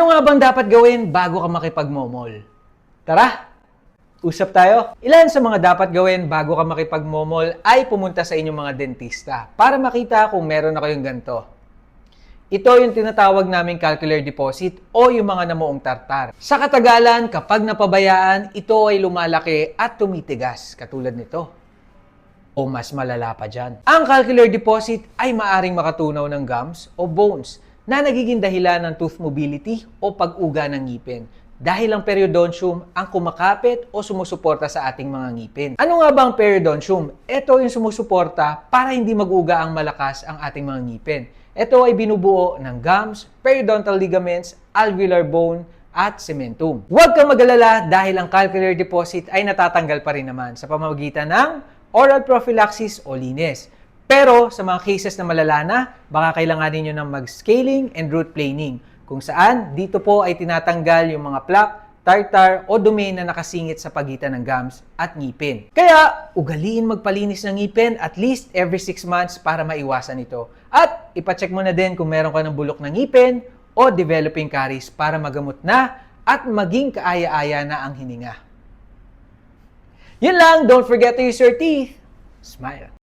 Ano nga bang dapat gawin bago ka makipagmomol? Tara, usap tayo. Ilan sa mga dapat gawin bago ka makipagmomol ay pumunta sa inyong mga dentista para makita kung meron na kayong ganito. Ito yung tinatawag naming calcular deposit o yung mga namuong tartar. Sa katagalan, kapag napabayaan, ito ay lumalaki at tumitigas, katulad nito. O mas malala pa dyan. Ang calcular deposit ay maaring makatunaw ng gums o bones na nagiging dahilan ng tooth mobility o pag-uga ng ngipin dahil ang periodontium ang kumakapit o sumusuporta sa ating mga ngipin. Ano nga ba ang periodontium? Ito yung sumusuporta para hindi mag-uga ang malakas ang ating mga ngipin. Ito ay binubuo ng gums, periodontal ligaments, alveolar bone, at cementum. Huwag kang mag-alala dahil ang calcular deposit ay natatanggal pa rin naman sa pamamagitan ng oral prophylaxis o linis. Pero sa mga cases na malala na, baka kailanganin nyo ng mag-scaling and root planing kung saan dito po ay tinatanggal yung mga plaque, tartar o dumi na nakasingit sa pagitan ng gums at ngipin. Kaya, ugaliin magpalinis ng ngipin at least every 6 months para maiwasan ito. At ipacheck mo na din kung meron ka ng bulok ng ngipin o developing caries para magamot na at maging kaaya-aya na ang hininga. Yun lang, don't forget to use your teeth. Smile.